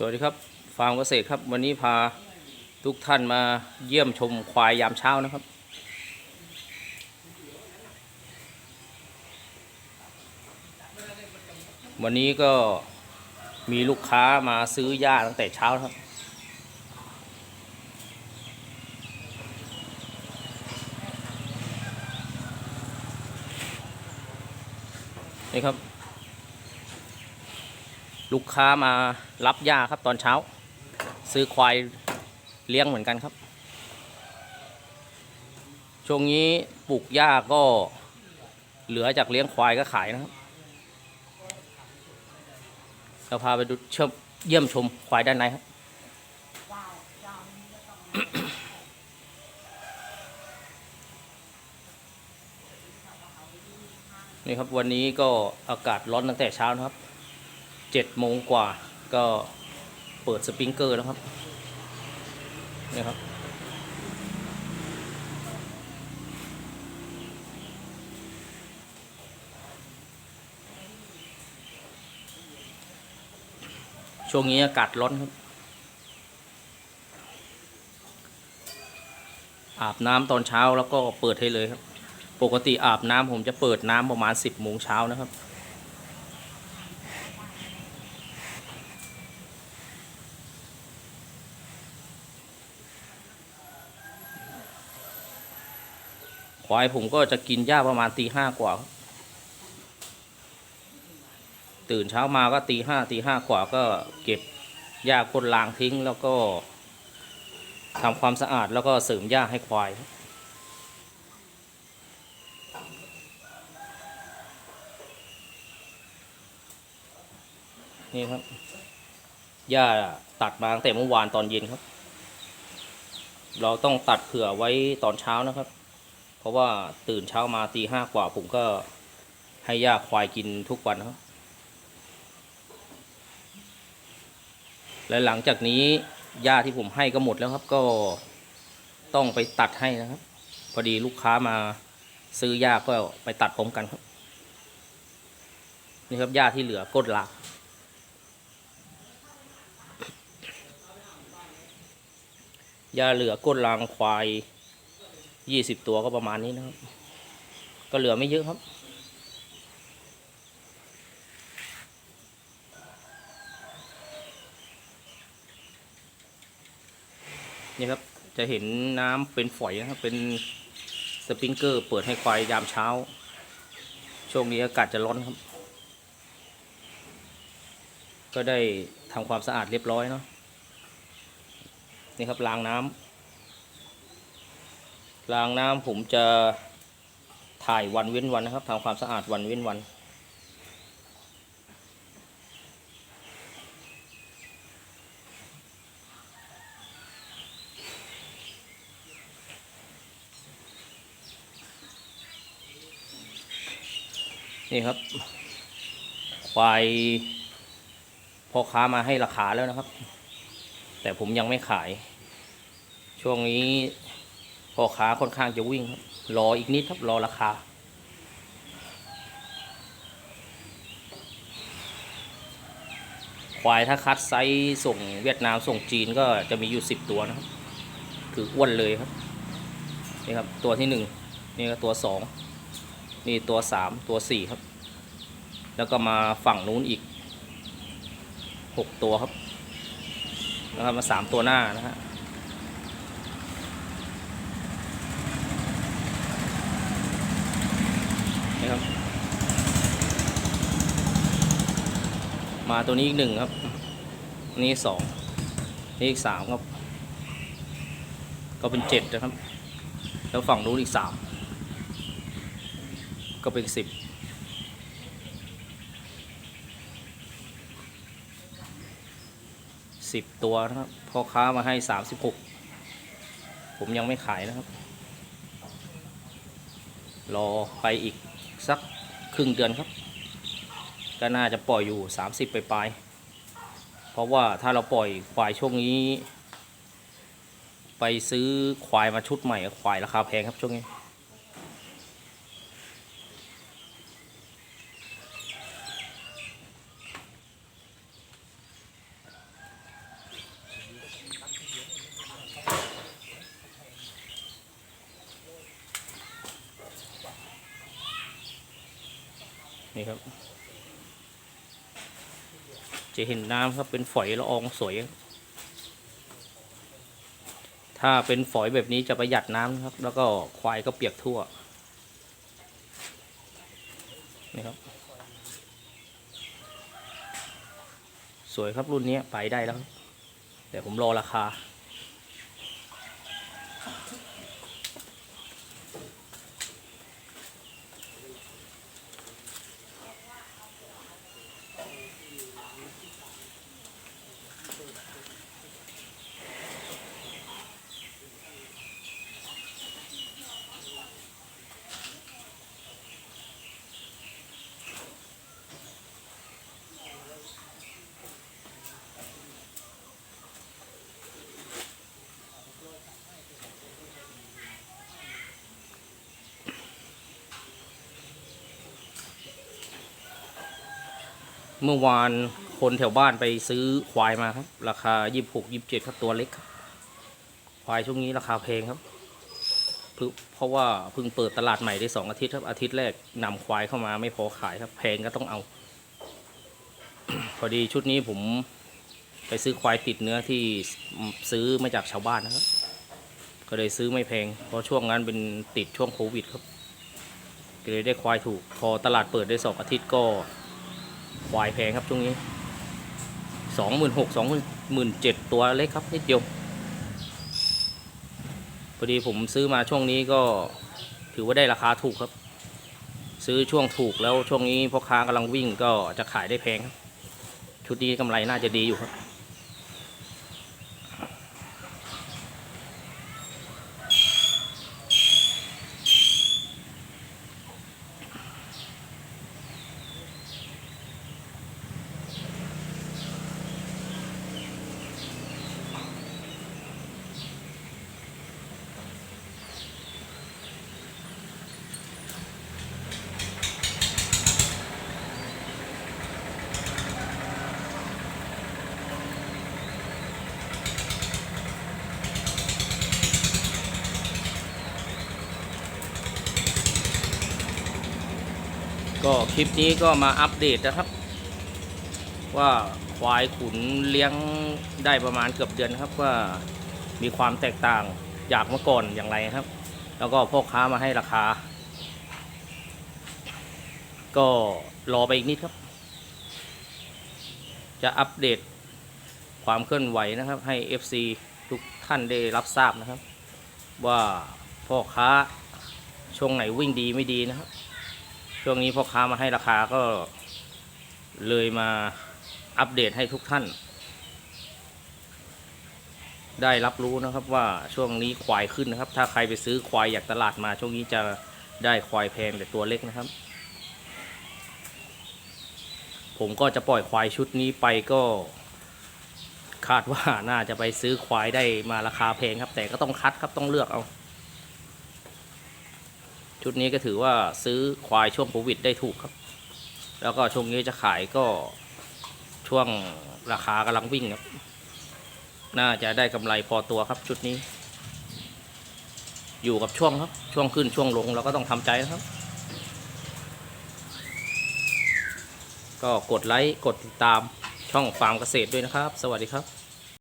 สวัสดีครับฟาร์มเกษตรครับ วันนี้พาทุกท่านมาเยี่ยมชมควายยามเช้านะครับ วันนี้ก็มีลูกค้ามาซื้อหญ้าตั้งแต่เช้าครับ นี่ครับ ลูกค้ามารับหญ้าครับตอนเช้า ซื้อควายเลี้ยงเหมือนกันครับ ช่วงนี้ปลูกหญ้าก็เหลือจากเลี้ยงควายก็ขายนะครับเราพาไปดูเชิมเยี่ยมชมควายด้านในครับนี่ครับวันนี้ก็อากาศร้อนตั้งแต่เช้านะครับ เจ็ดโมงกว่าก็เปิดสปริงเกอร์แล้วครับนี่ครับ ช่วงนี้อากาศร้อนครับ อาบน้ำตอนเช้าแล้วก็เปิดให้เลยครับ ปกติอาบน้ำผมจะเปิดน้ำประมาณ 10โมงเช้านะครับ ควายผมก็จะกินหญ้าประมาณตีห้ากว่า ตื่นเช้ามาก็ตีห้าตีห้ากว่าก็เก็บหญ้าก้นลางทิ้งแล้วก็ทำความสะอาดแล้วก็เสริมหญ้าให้ควายนี่ครับหญ้าตัดมาตั้งแต่เมื่อวานตอนเย็นครับ เราต้องตัดเผื่อไว้ตอนเช้านะครับ ราะว่าตื่นเช้ามาตีห้ากว่าผมก็ให้หญ้าควายกินทุกวันนะครับและหลังจากนี้หญ้าที่ผมให้ก็หมดแล้วครับ ก็ต้องไปตัดให้นะครับ พอดีลูกค้ามาซื้อหญ้าก็ไปตัดพร้อมกันครับ นี่ครับหญ้าที่เหลือก้นหลากหญ้าเหลือก้นรางควาย ยี่สิบตัวก็ประมาณนี้นะครับ ก็เหลือไม่เยอะครับนี่ครับ จะเห็นน้ำเป็นฝอยนะครับ เป็นสปริงเกอร์เปิดให้ควายยามเช้า ช่วงนี้อากาศจะร้อนครับ ก็ได้ทำความสะอาดเรียบร้อยเนาะ นี่ครับล้างน้ำ ล้างน้ำผมจะถ่ายวันเว้นวันนะครับทำความสะอาดวันเว้นวันนี่ครับ ควายพ่อค้ามาให้ราคาแล้วนะครับ แต่ผมยังไม่ขาย ช่วงนี้ พ่อค้าค่อนข้างจะวิ่งครับรออีกนิดครับรอราคา ควายถ้าคัดไซส์ส่งเวียดนามส่งจีนก็จะมีอยู่สิบตัวนะครับ คืออ้วนเลยครับ นี่ครับตัวที่หนึ่งนี่ก็ตัวสองนี่ตัวสามตัวสี่ครับ แล้วก็มาฝั่งนู้นอีกหกตัวครับ แล้วก็มาสามตัวหน้านะฮะ ครับ มาตัวนี้อีกหนึ่งครับ นี่สองนี่อีกสามครับ ก็เป็นเจ็ดนะครับ แล้วฝั่งนู้นอีกสามก็เป็นสิบสิบตัวนะครับพ่อค้ามาให้สามสิบหกผมยังไม่ขายนะครับ รอไปอีก สักครึ่งเดือนครับ ก็น่าจะปล่อยอยู่ 30 ไปปลาย เพราะว่าถ้าเราปล่อยควายช่วงนี้ ไปซื้อควายมาชุดใหม่ควายราคาแพงครับช่วงนี้ นี่ครับ จะเห็นน้ำครับเป็นฝอยละอองสวย ถ้าเป็นฝอยแบบนี้จะประหยัดน้ำครับ แล้วก็ควายก็เปียกทั่ว นี่ครับ สวยครับรุ่นนี้ไปได้แล้ว แต่ผมรอราคา เมื่อวานคนแถวบ้านไปซื้อควายมาครับ ราคายี่สิบหกยี่สิบเจ็ดครับตัวเล็กครับ ควายช่วงนี้ราคาแพงครับเพราะว่าเพิ่งเปิดตลาดใหม่ได้สองอาทิตย์ครับ อาทิตย์แรกนำควายเข้ามาไม่พอขายครับ แพงก็ต้องเอา พอดีชุดนี้ผมไปซื้อควายติดเนื้อที่ซื้อมาจากชาวบ้านนะครับ ก็เลยซื้อไม่แพง เพราะช่วงนั้นเป็นติดช่วงโควิดครับก็เลยได้ควายถูก พอตลาดเปิดได้สองอาทิตย์ก็ ควายแพงครับช่วงนี้สองหมื่นหกสองหมื่นเจ็ดตัวเล็กครับนิดเดียวพอดีผมซื้อมาช่วงนี้ก็ถือว่าได้ราคาถูกครับ ซื้อช่วงถูกแล้วช่วงนี้พ่อค้ากำลังวิ่งก็จะขายได้แพงครับชุดนี้กำไรน่าจะดีอยู่ครับ ก็คลิปนี้ก็มาอัปเดตนะครับ ว่าควายขุนเลี้ยงได้ประมาณเกือบเดือนครับว่ามีความแตกต่างจากเมื่อก่อนอย่างไรครับ แล้วก็พ่อค้ามาให้ราคา ก็รอไปอีกนิดครับ จะอัปเดตความเคลื่อนไหวนะครับ ให้ FC ทุกท่านได้รับทราบนะครับ ว่าพ่อค้าช่วงไหนวิ่งดีไม่ดีนะครับ ช่วงนี้พ่อค้ามาให้ราคาก็เลยมาอัปเดตให้ทุกท่าน ได้รับรู้นะครับว่าช่วงนี้ควายขึ้นนะครับ ถ้าใครไปซื้อควายอยากตลาดมาช่วงนี้จะได้ควายแพงแต่ตัวเล็กนะครับ ผมก็จะปล่อยควายชุดนี้ไปก็คาดว่าน่าจะไปซื้อควายได้มาราคาแพงครับ แต่ก็ต้องคัดครับต้องเลือกเอา ชุดนี้ก็ถือว่าซื้อควายช่วงโควิดได้ถูกครับ แล้วก็ช่วงนี้จะขายก็ช่วงราคากำลังวิ่งครับ น่าจะได้กำไรพอตัวครับชุดนี้ อยู่กับช่วงครับ ช่วงขึ้นช่วงลงเราก็ต้องทำใจนะครับ ก็กดไลค์กดติดตามช่องฟาร์มเกษตรด้วยนะครับ สวัสดีครับ